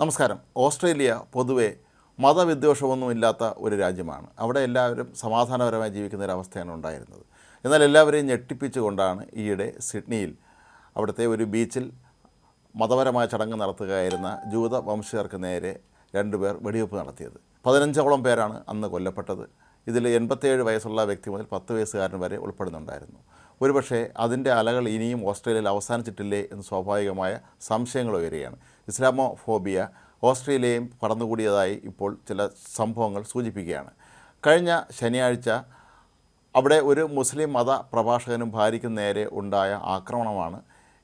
നമസ്കാരം. ഓസ്ട്രേലിയ പൊതുവെ മതവിദ്വേഷമൊന്നുമില്ലാത്ത ഒരു രാജ്യമാണ്. അവിടെ എല്ലാവരും സമാധാനപരമായി ജീവിക്കുന്ന ഒരു അവസ്ഥയാണ് ഉണ്ടായിരുന്നത്. എന്നാൽ എല്ലാവരെയും ഞെട്ടിപ്പിച്ചുകൊണ്ടാണ് ഈയിടെ സിഡ്നിയിൽ അവിടുത്തെ ഒരു ബീച്ചിൽ മതപരമായ ചടങ്ങ് നടത്തുകയായിരുന്ന ജൂത വംശജർക്ക് നേരെ രണ്ടുപേർ വെടിവെപ്പ് നടത്തിയത്. പതിനഞ്ചോളം പേരാണ് അന്ന് കൊല്ലപ്പെട്ടത്. ഇതിൽ എൺപത്തേഴ് വയസ്സുള്ള വ്യക്തി മുതൽ പത്ത് വയസ്സുകാരൻ വരെ ഉൾപ്പെടുന്നുണ്ടായിരുന്നു. ഒരുപക്ഷെ അതിന്റെ അലകൾ ഇനിയും ഓസ്ട്രേലിയയിൽ അവസാനിച്ചിട്ടില്ലേ എന്ന് സ്വാഭാവികമായ സംശയങ്ങൾ ഉയരുകയാണ്. ഇസ്ലാമോ ഫോബിയ ഓസ്ട്രേലിയയും കടന്നുകൂടിയതായി ഇപ്പോൾ ചില സംഭവങ്ങൾ സൂചിപ്പിക്കുകയാണ്. കഴിഞ്ഞ ശനിയാഴ്ച അവിടെ ഒരു മുസ്ലിം മത പ്രഭാഷകനും ഭാര്യയ്ക്കും നേരെ ഉണ്ടായ ആക്രമണമാണ്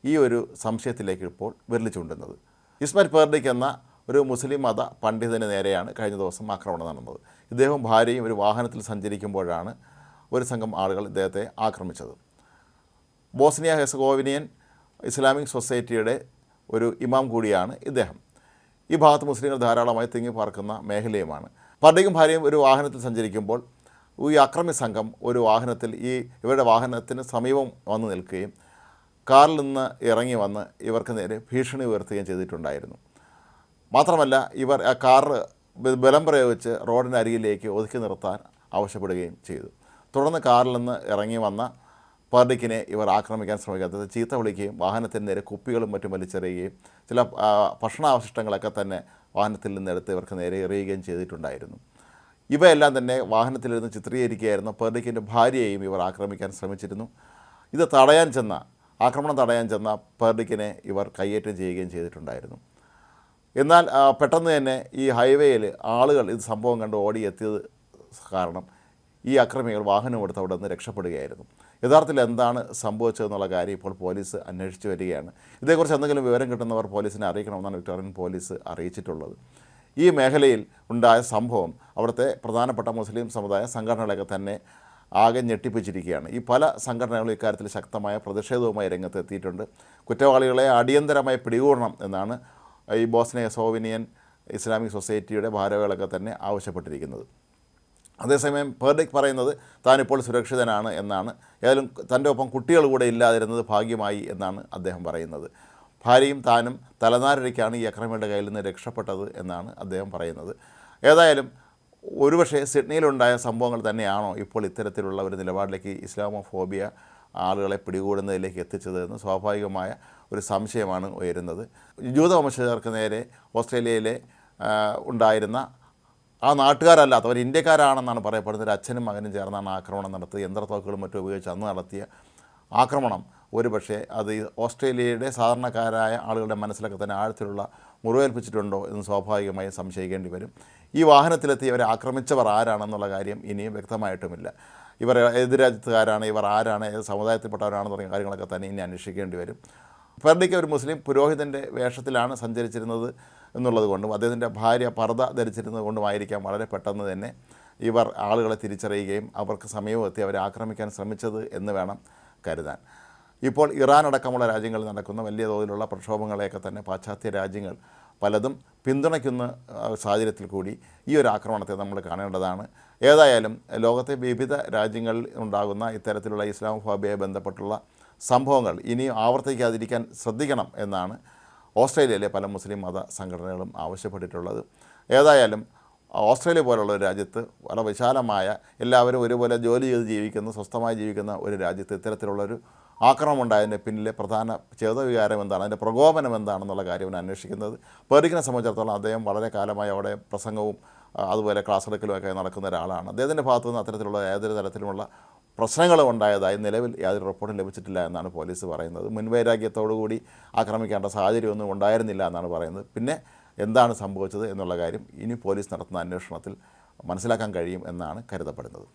ഈ ഒരു സംശയത്തിലേക്ക് ഇപ്പോൾ വിരൽ ചൂണ്ടുന്നത്. ഇസ്മാൽ പേർഡിക്ക് എന്ന ഒരു മുസ്ലിം മത പണ്ഡിതന് നേരെയാണ് കഴിഞ്ഞ ദിവസം ആക്രമണം നടന്നത്. ഇദ്ദേഹം ഭാര്യയും ഒരു വാഹനത്തിൽ സഞ്ചരിക്കുമ്പോഴാണ് ഒരു സംഘം ആളുകൾ ഇദ്ദേഹത്തെ ആക്രമിച്ചത്. ബോസ്നിയ ഹെസഗോവിനിയൻ ഇസ്ലാമിക് സൊസൈറ്റിയുടെ ഒരു ഇമാം കൂടിയാണ് ഇദ്ദേഹം. ഈ ഭാഗത്ത് മുസ്ലിങ്ങൾ ധാരാളമായി തിങ്ങി പാർക്കുന്ന മേഖലയുമാണ്. പർഡിക്കും ഭാര്യയും ഒരു വാഹനത്തിൽ സഞ്ചരിക്കുമ്പോൾ ഈ അക്രമി സംഘം ഒരു വാഹനത്തിൽ ഈ ഇവരുടെ വാഹനത്തിന് സമീപം വന്നു നിൽക്കുകയും കാറിൽ നിന്ന് ഇറങ്ങി വന്ന് ഇവർക്ക് നേരെ ഭീഷണി ഉയർത്തുകയും ചെയ്തിട്ടുണ്ടായിരുന്നു. മാത്രമല്ല ഇവർ ആ ബ- ബലം പ്രയോഗിച്ച് റോഡിന്റെ അരികിലേക്ക് ഒതുക്കി നിർത്താൻ ആവശ്യപ്പെടുകയും ചെയ്തു. തുടർന്ന് കാറിൽ നിന്ന് ഇറങ്ങി വന്ന പർഡിക്കിനെ ഇവർ ആക്രമിക്കാൻ ശ്രമിക്കാത്തത് ചീത്ത വിളിക്കുകയും വാഹനത്തിന് നേരെ കുപ്പികളും മറ്റും വലിച്ചെറിയുകയും ചില ഭക്ഷണാവശിഷ്ടങ്ങളൊക്കെ തന്നെ വാഹനത്തിൽ നിന്നെടുത്ത് ഇവർക്ക് നേരെ എറിയുകയും ചെയ്തിട്ടുണ്ടായിരുന്നു. ഇവയെല്ലാം തന്നെ വാഹനത്തിലിരുന്ന് ചിത്രീകരിക്കുകയായിരുന്നു. പെർഡിക്കിന്റെ ഭാര്യയെയും ഇവർ ആക്രമിക്കാൻ ശ്രമിച്ചിരുന്നു. ഇത് തടയാൻ ചെന്ന ആക്രമണം തടയാൻ ചെന്ന പെർഡിക്കിനെ ഇവർ കയ്യേറ്റം ചെയ്യുകയും ചെയ്തിട്ടുണ്ടായിരുന്നു. എന്നാൽ പെട്ടെന്ന് തന്നെ ഈ ഹൈവേയിൽ ആളുകൾ ഇത് സംഭവം കണ്ട് ഓടിയെത്തിയത് കാരണം ഈ അക്രമികൾ വാഹനം എടുത്ത് അവിടെ നിന്ന് രക്ഷപ്പെടുകയായിരുന്നു. യഥാർത്ഥത്തിൽ എന്താണ് സംഭവിച്ചതെന്നുള്ള കാര്യം ഇപ്പോൾ പോലീസ് അന്വേഷിച്ചു വരികയാണ്. ഇതേക്കുറിച്ച് എന്തെങ്കിലും വിവരം കിട്ടുന്നവർ പോലീസിനെ അറിയിക്കണമെന്നാണ് വിക്ടോറിയൻ പോലീസ് അറിയിച്ചിട്ടുള്ളത്. ഈ മേഖലയിൽ ഉണ്ടായ സംഭവം അവിടുത്തെ പ്രധാനപ്പെട്ട മുസ്ലിം സമുദായ സംഘടനകളൊക്കെ തന്നെ ആകെ ഞെട്ടിപ്പിച്ചിരിക്കുകയാണ്. ഈ പല സംഘടനകളും ഇക്കാര്യത്തിൽ ശക്തമായ പ്രതിഷേധവുമായി രംഗത്തെത്തിയിട്ടുണ്ട്. കുറ്റവാളികളെ അടിയന്തരമായി പിടികൂടണം എന്നാണ് ഈ ബോസ്നിയ സോവിനിയൻ ഇസ്ലാമിക് സൊസൈറ്റിയുടെ ഭാരവാഹികളൊക്കെ തന്നെ ആവശ്യപ്പെട്ടിരിക്കുന്നത്. അതേസമയം പേർഡിക് പറയുന്നത് താനിപ്പോൾ സുരക്ഷിതനാണ് എന്നാണ്. ഏതായാലും തന്റെ ഒപ്പം കുട്ടികൾ കൂടെ ഇല്ലാതിരുന്നത് ഭാഗ്യമായി എന്നാണ് അദ്ദേഹം പറയുന്നത്. ഭാര്യയും താനും തലനാരിഴയ്ക്കാണ് ഈ അക്രമിയുടെ കയ്യിൽ നിന്ന് രക്ഷപ്പെട്ടത് എന്നാണ് അദ്ദേഹം പറയുന്നത്. ഏതായാലും ഒരുപക്ഷെ സിഡ്നിയിലുണ്ടായ സംഭവങ്ങൾ തന്നെയാണോ ഇപ്പോൾ ഇത്തരത്തിലുള്ള ഒരു നിലപാടിലേക്ക് ഇസ്ലാമോഫോബിയ ആളുകളെ പിടികൂടുന്നതിലേക്ക് എത്തിച്ചത് എന്ന് സ്വാഭാവികമായ ഒരു സംശയമാണ് ഉയരുന്നത്. ജൂതവംശജർക്ക് നേരെ ഓസ്ട്രേലിയയിലെ ഉണ്ടായിരുന്ന ആ നാട്ടുകാരല്ലാത്തവർ ഇന്ത്യക്കാരാണെന്നാണ് പറയപ്പെടുന്നത്. ഒരു അച്ഛനും മകനും ചേർന്നാണ് ആക്രമണം നടത്തി യന്ത്രത്തോക്കുകളും മറ്റും ഉപയോഗിച്ച് അന്ന് നടത്തിയ ആക്രമണം ഒരുപക്ഷെ അത് ഈ ഓസ്ട്രേലിയയുടെ സാധാരണക്കാരായ ആളുകളുടെ മനസ്സിലൊക്കെ തന്നെ ആഴത്തിലുള്ള മുറിവേൽപ്പിച്ചിട്ടുണ്ടോ എന്ന് സ്വാഭാവികമായി സംശയിക്കേണ്ടി വരും. ഈ വാഹനത്തിലെത്തി ഇവരെ ആക്രമിച്ചവർ ആരാണെന്നുള്ള കാര്യം ഇനിയും വ്യക്തമായിട്ടുമില്ല. ഇവർ ഏത് രാജ്യത്തുകാരാണ് ഇവർ ആരാണ് ഏത് സമുദായത്തിൽപ്പെട്ടവരാണ് തുടങ്ങിയ കാര്യങ്ങളൊക്കെ തന്നെ ഇനി അന്വേഷിക്കേണ്ടി വരും. ഫെർഡിക്ക് ഒരു മുസ്ലിം പുരോഹിതന്റെ വേഷത്തിലാണ് സഞ്ചരിച്ചിരുന്നത് എന്നുള്ളത് കൊണ്ടും അദ്ദേഹത്തിന്റെ ഭാര്യ പർദ ധരിച്ചിരുന്നത് കൊണ്ടുമായിരിക്കാം വളരെ പെട്ടെന്ന് തന്നെ ഇവർ ആളുകളെ തിരിച്ചറിയുകയും അവർക്ക് സമീപമെത്തി അവരെ ആക്രമിക്കാൻ ശ്രമിച്ചത് എന്ന് വേണം കരുതാൻ. ഇപ്പോൾ ഇറാൻ അടക്കമുള്ള രാജ്യങ്ങളിൽ നടക്കുന്ന വലിയ തോതിലുള്ള പ്രക്ഷോഭങ്ങളെയൊക്കെ തന്നെ പാശ്ചാത്യ രാജ്യങ്ങൾ പലതും പിന്തുണയ്ക്കുന്ന സാഹചര്യത്തിൽ കൂടി ഈ ഒരു ആക്രമണത്തെ നമ്മൾ കാണേണ്ടതാണ്. ഏതായാലും ലോകത്തെ വിവിധ രാജ്യങ്ങളിൽ ഉണ്ടാകുന്ന ഇത്തരത്തിലുള്ള ഇസ്ലാമോഫോബിയയെ ബന്ധപ്പെട്ടുള്ള സംഭവങ്ങൾ ഇനിയും ആവർത്തിക്കാതിരിക്കാൻ ശ്രദ്ധിക്കണം എന്നാണ് ഓസ്ട്രേലിയയിലെ പല മുസ്ലിം മത സംഘടനകളും ആവശ്യപ്പെട്ടിട്ടുള്ളത്. ഏതായാലും ഓസ്ട്രേലിയ പോലുള്ള ഒരു രാജ്യത്ത് വളരെ വിശാലമായ എല്ലാവരും ഒരുപോലെ ജോലി ചെയ്ത് ജീവിക്കുന്ന സ്വസ്ഥമായി ജീവിക്കുന്ന ഒരു രാജ്യത്ത് ഇത്തരത്തിലുള്ളൊരു ആക്രമണം ഉണ്ടായതിന്റെ പിന്നിലെ പ്രധാന ചേതവികാരം എന്താണ്? അതിന്റെ പ്രകോപനം എന്താണെന്നുള്ള കാര്യമാണ് അന്വേഷിക്കുന്നത്. പേടിക്കുന്ന സംബന്ധിച്ചിടത്തോളം അദ്ദേഹം വളരെ കാലമായി അവിടെ പ്രസംഗവും അതുപോലെ ക്ലാസ് എടുക്കലുമൊക്കെ നടക്കുന്ന ഒരാളാണ്. അദ്ദേഹത്തിന്റെ ഭാഗത്തുനിന്ന് അത്തരത്തിലുള്ള ഏതൊരു തരത്തിലുമുള്ള പ്രശ്നങ്ങളും ഉണ്ടായതായി നിലവിൽ യാതൊരു റിപ്പോർട്ടും ലഭിച്ചിട്ടില്ല എന്നാണ് പോലീസ് പറയുന്നത്. മുൻവൈരാഗ്യത്തോടുകൂടി ആക്രമിക്കേണ്ട സാഹചര്യമൊന്നും ഉണ്ടായിരുന്നില്ല എന്നാണ് പറയുന്നത്. പിന്നെ എന്താണ് സംഭവിച്ചത് എന്നുള്ള കാര്യം ഇനി പോലീസ് നടത്തുന്ന അന്വേഷണത്തിൽ മനസ്സിലാക്കാൻ കഴിയും എന്നാണ് കരുതപ്പെടുന്നത്.